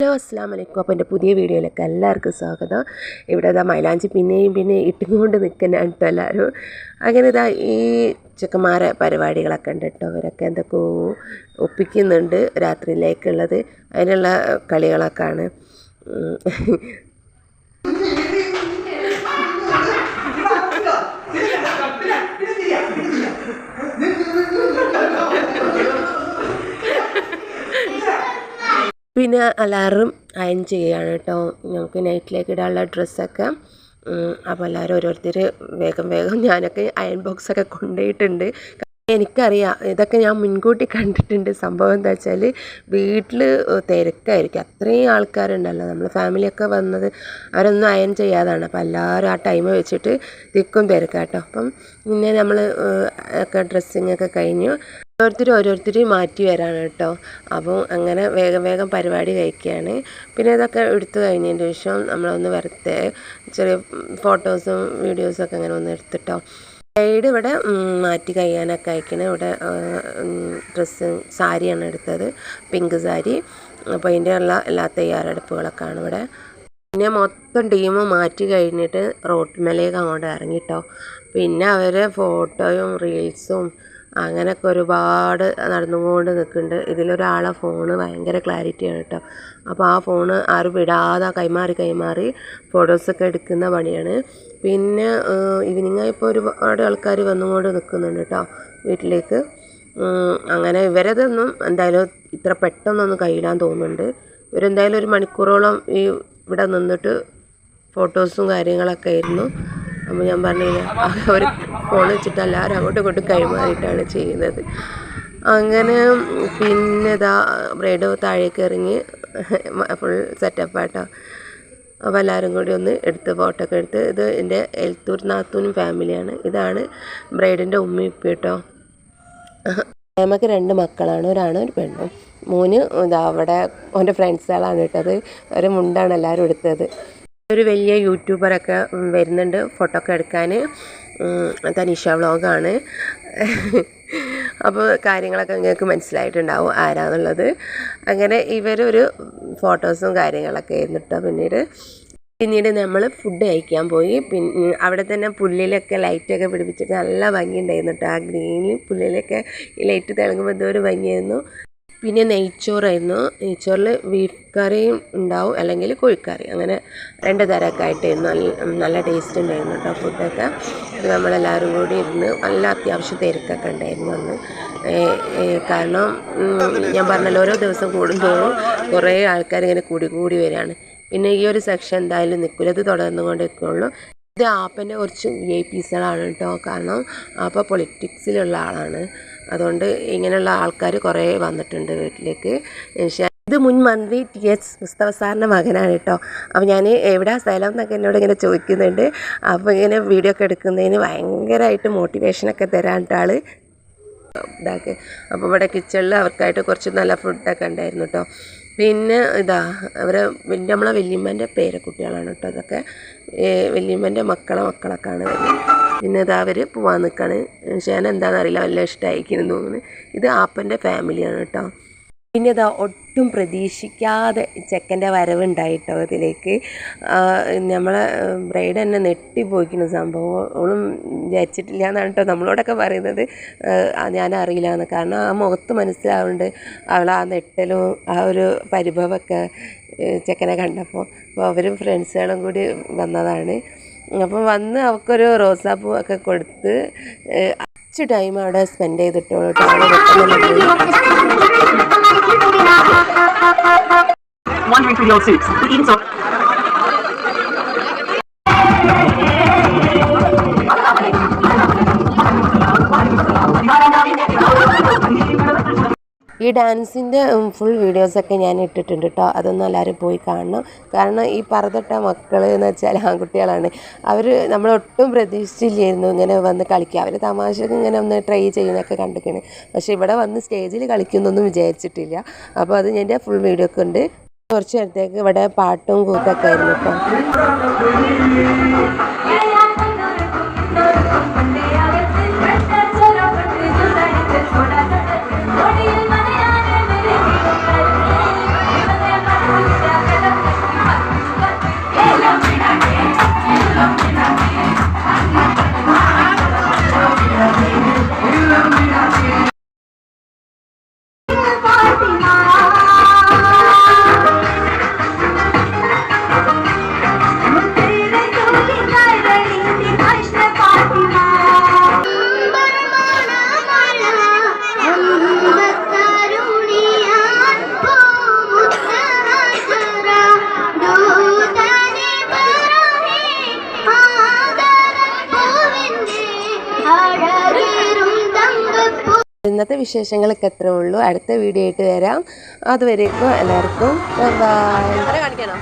Hello അസ്സാം വലൈക്കും അപ്പോൾ എന്റെ പുതിയ വീഡിയോയിലേക്ക് എല്ലാവർക്കും സ്വാഗതം. ഇവിടെ ഇതാ മൈലാഞ്ചി പിന്നെയും പിന്നെ ഇട്ടുകൊണ്ട് നിൽക്കുന്നതാണ് കേട്ടോ എല്ലാവരും. അങ്ങനെ ഇതാ ഈ ചെക്കന്മാരെ പരിപാടികളൊക്കെ ഉണ്ട് കേട്ടോ അവരൊക്കെ എന്തൊക്കെയോ ഒപ്പിക്കുന്നുണ്ട് രാത്രിയിലേക്കുള്ളത്. അതിനുള്ള കളികളൊക്കെയാണ് പിന്നെ അലാറും അയൺ ചെയ്യുകയാണ് കേട്ടോ. ഞങ്ങൾക്ക് നൈറ്റിലേക്ക് ഇടാനുള്ള ഡ്രസ്സൊക്കെ. അപ്പോൾ എല്ലാവരും ഓരോരുത്തർ വേഗം വേഗം ഞാനൊക്കെ അയൺ ബോക്സൊക്കെ കൊണ്ടുപോയിട്ടുണ്ട്. എനിക്കറിയാം ഇതൊക്കെ ഞാൻ മുൻകൂട്ടി കണ്ടിട്ടുണ്ട്. സംഭവം എന്താ വെച്ചാൽ വീട്ടിൽ തിരക്കായിരിക്കും. അത്രയും ആൾക്കാരുണ്ടല്ലോ. നമ്മൾ ഫാമിലിയൊക്കെ വന്നത് അവരൊന്നും അയൺ ചെയ്യാതാണ്. അപ്പോൾ എല്ലാവരും ആ ടൈം വെച്ചിട്ട് തിക്കും തിരക്കാട്ടോ അപ്പം പിന്നെ നമ്മൾ ഒക്കെ ഡ്രസ്സിങ്ങൊക്കെ കഴിഞ്ഞു. ഓരോരുത്തർ ഓരോരുത്തർ മാറ്റി വരാണ് കേട്ടോ. അപ്പോൾ അങ്ങനെ വേഗം വേഗം പരിപാടി കഴിക്കുകയാണ് പിന്നെ ഇതൊക്കെ എടുത്തു കഴിഞ്ഞതിന്റെ ശേഷം നമ്മളൊന്ന് വെറുതെ ചെറിയ ഫോട്ടോസും വീഡിയോസൊക്കെ അങ്ങനെ ഒന്ന് എടുത്തിട്ടോ. സൈഡ് ഇവിടെ മാറ്റി കഴിയാനൊക്കെ അയക്കണേ. ഇവിടെ ഡ്രസ്സ് സാരിയാണ് എടുത്തത്. പിങ്ക് സാരി. അപ്പോൾ അതിന്റെ ഉള്ള എല്ലാ തയ്യാറെടുപ്പുകളൊക്കെയാണ് ഇവിടെ. പിന്നെ മൊത്തം ടീം മാറ്റി കഴിഞ്ഞിട്ട് റോട്ടിന്മേലേക്ക് അങ്ങോട്ട് ഇറങ്ങിട്ടോ. പിന്നെ അവരെ ഫോട്ടോയും റീൽസും അങ്ങനെയൊക്കെ ഒരുപാട് നടന്നുകൊണ്ട് നിൽക്കുന്നുണ്ട്. ഇതിലൊരാളെ ഫോണ് ഭയങ്കര ക്ലാരിറ്റിയാണ് കേട്ടോ. അപ്പോൾ ആ ഫോണ് ആരും വിടാതെ കൈമാറി കൈമാറി ഫോട്ടോസൊക്കെ എടുക്കുന്ന പണിയാണ്. പിന്നെ ഈവനിങ് ആയപ്പോൾ ഒരുപാട് ആൾക്കാർ വന്നുകൊണ്ട് നിൽക്കുന്നുണ്ട് കേട്ടോ വീട്ടിലേക്ക്. അങ്ങനെ ഇവരതൊന്നും എന്തായാലും ഇത്ര പെട്ടെന്നൊന്നും കഴിയില്ലാന്ന് തോന്നുന്നുണ്ട്. ഇവരെന്തായാലും ഒരു മണിക്കൂറോളം ഈ ഇവിടെ നിന്നിട്ട് ഫോട്ടോസും കാര്യങ്ങളൊക്കെ ആയിരുന്നു. അപ്പോൾ ഞാൻ പറഞ്ഞില്ല അവർ ഫോൺ വെച്ചിട്ട് എല്ലാവരും അങ്ങോട്ടും ഇങ്ങോട്ടും കൈമാറിയിട്ടാണ് ചെയ്യുന്നത്. അങ്ങനെ പിന്നെ ഇതാ ബ്രൈഡ് താഴേക്ക് ഇറങ്ങി ഫുൾ സെറ്റപ്പാട്ടോ അപ്പോൾ എല്ലാവരും കൂടി ഒന്ന് എടുത്ത് ഫോട്ടോ ഒക്കെ എടുത്ത് ഇത് എന്റെ എൽത്തൂർ നാത്തൂനും ഫാമിലിയാണ് ഇതാണ് ബ്രൈഡിന്റെ ഉമ്മ ഇപ്പ കേട്ടോ നമുക്ക് രണ്ട് മക്കളാണ് ഒരാണ് ഒരു പെണ്ണും. മൂന്ന് ഇതാ അവിടെ അവന്റെ ഫ്രണ്ട്സുകളാണ് ഇട്ടത് ഒരു മുണ്ടാണ് എല്ലാവരും എടുത്തത്. ഒരു വലിയ യൂട്യൂബറൊക്കെ വരുന്നുണ്ട് ഫോട്ടോ ഒക്കെ എടുക്കാൻ തനിഷ വ്ളോഗാണ് അപ്പോൾ കാര്യങ്ങളൊക്കെ നിങ്ങൾക്ക് മനസ്സിലായിട്ടുണ്ടാവും ആരാന്നുള്ളത്. അങ്ങനെ ഇവരൊരു ഫോട്ടോസും കാര്യങ്ങളൊക്കെ ആയിരുന്നു കേട്ടോ പിന്നീട്. പിന്നീട് നമ്മൾ ഫുഡ് കഴിക്കാൻ പോയി. പിന്നെ അവിടെ തന്നെ പുല്ലിലൊക്കെ ലൈറ്റൊക്കെ പിടിപ്പിച്ചിട്ട് നല്ല ഭംഗിയുണ്ടായിരുന്നു കേട്ടോ ആ ഗ്രീനിൽ പുല്ലിലൊക്കെ ലൈറ്റ് തിളങ്ങുമ്പോൾ എന്തോ ഒരു ഭംഗിയായിരുന്നു. പിന്നെ നെയ്ച്ചോറായിരുന്നു. നെയ്ച്ചോറിൽ ബീഫ് കറിയും ഉണ്ടാവും അല്ലെങ്കിൽ കോഴിക്കറി. അങ്ങനെ രണ്ട് തരമൊക്കെ ആയിട്ടായിരുന്നു. നല്ല നല്ല ടേസ്റ്റ് ഉണ്ടായിരുന്നു കേട്ടോ ഫുഡൊക്കെ അത് നമ്മളെല്ലാവരും കൂടി ഇരുന്ന് നല്ല അത്യാവശ്യ തിരക്കൊക്കെ ഉണ്ടായിരുന്നു അന്ന്. കാരണം ഞാൻ പറഞ്ഞല്ലോ ഓരോ ദിവസം കൂടുന്തോറും കുറേ ആൾക്കാർ ഇങ്ങനെ കൂടി കൂടി വരികയാണ് പിന്നെ ഈ ഒരു സെക്ഷൻ എന്തായാലും നിൽക്കില്ല ഇത് തുടർന്നു കൊണ്ടിരിക്കുള്ളൂ ഇത് ആപ്പന്റെ കുറച്ച് വി ഐ പീസുകളാണ് കേട്ടോ. കാരണം ആപ്പ പൊളിറ്റിക്സിലുള്ള ആളാണ്. അതുകൊണ്ട് ഇങ്ങനെയുള്ള ആൾക്കാർ കുറേ വന്നിട്ടുണ്ട് വീട്ടിലേക്ക്. ഇത് മുൻ മന്ത്രി ടി എച്ച് മുസ്തഫ സാറിന്റെ മകനാണ് കേട്ടോ. അപ്പോൾ ഞാൻ എവിടെ സ്ഥലം എന്നൊക്കെ എന്നോട് ഇങ്ങനെ ചോദിക്കുന്നുണ്ട്. അപ്പോൾ ഇങ്ങനെ വീഡിയോ ഒക്കെ എടുക്കുന്നതിന് ഭയങ്കരമായിട്ട് മോട്ടിവേഷനൊക്കെ തരാൻ ആൾ ഇതാക്കി. അപ്പോൾ ഇവിടെ കിച്ചണിൽ അവർക്കായിട്ട് കുറച്ച് നല്ല ഫുഡൊക്കെ ഉണ്ടായിരുന്നു കേട്ടോ പിന്നെ ഇതാ അവരെ വലിയ നമ്മളെ വല്യമ്മേന്റെ പേരക്കുട്ടികളാണ് കേട്ടോ അതൊക്കെ വല്യമ്മേന്റെ മക്കളെ മക്കളൊക്കെയാണ് പിന്നെ ഇതാ അവർ പോവാൻ നിൽക്കുകയാണ് ഷേന എന്താണെന്ന് അറിയില്ല വല്ല ഇഷ്ടമായിരിക്കുന്നു തോന്നുന്നു. ഇത് ആപ്പന്റെ ഫാമിലിയാണ് കേട്ടോ. പിന്നെ ഇതാ ഒട്ടും പ്രതീക്ഷിക്കാതെ ചെക്കന്റെ വരവുണ്ടായിട്ടോ ഇതിലേക്ക്. നമ്മളെ ബ്രൈഡ് തന്നെ നെട്ടിപ്പോയിക്കുന്ന സംഭവം. ഓളും വിചാരിച്ചിട്ടില്ല എന്നാണ് കേട്ടോ നമ്മളോടൊക്കെ പറയുന്നത്. ഞാൻ അറിയില്ല എന്ന്. കാരണം ആ മുഖത്ത് മനസ്സിലാവുന്നുണ്ട് അവൾ ആ നെട്ടലും ആ ഒരു പരിഭവമൊക്കെ ചെക്കനെ കണ്ടപ്പോൾ. അപ്പോൾ അവരും ഫ്രണ്ട്സുകളും കൂടി വന്നതാണ്. അപ്പോൾ വന്ന് അവൾക്കൊരു റോസാപ്പൂ ഒക്കെ കൊടുത്ത് കുറച്ച് ടൈം അവിടെ സ്പെൻഡ് ചെയ്തിട്ടുള്ളൂ wandering through the suits, so. ഈ ഡാൻസിന്റെ ഫുൾ വീഡിയോസൊക്കെ ഞാൻ ഇട്ടിട്ടുണ്ട് കേട്ടോ അതൊന്നും എല്ലാവരും പോയി കാണണം കാരണം ഈ പറതട്ട മക്കൾ എന്ന് വെച്ചാൽ ആൺകുട്ടികളാണ് അവർ നമ്മളൊട്ടും പ്രതീക്ഷിച്ചില്ലായിരുന്നു ഇങ്ങനെ വന്ന് കളിക്കുക അവർ തമാശക്ക് ഇങ്ങനെ ഒന്ന് ട്രൈ ചെയ്യുന്നൊക്കെ കണ്ടിരിക്കണ് പക്ഷേ ഇവിടെ വന്ന് സ്റ്റേജിൽ കളിക്കുന്നൊന്നും വിചാരിച്ചിട്ടില്ല അപ്പോൾ അത് എന്റെ ഫുൾ വീഡിയോ ഒക്കെ ഉണ്ട് കുറച്ച് നേരത്തേക്ക് ഇവിടെ പാട്ടും കൂത്തൊക്കെ ആയിരുന്നു കേട്ടോ ഇന്നത്തെ വിശേഷങ്ങളൊക്കെ എത്ര ഉള്ളൂ. അടുത്ത വീഡിയോ ആയിട്ട് വരാം. അതുവരേക്കും എല്ലാവർക്കും ബൈ കാണിക്കാനോ?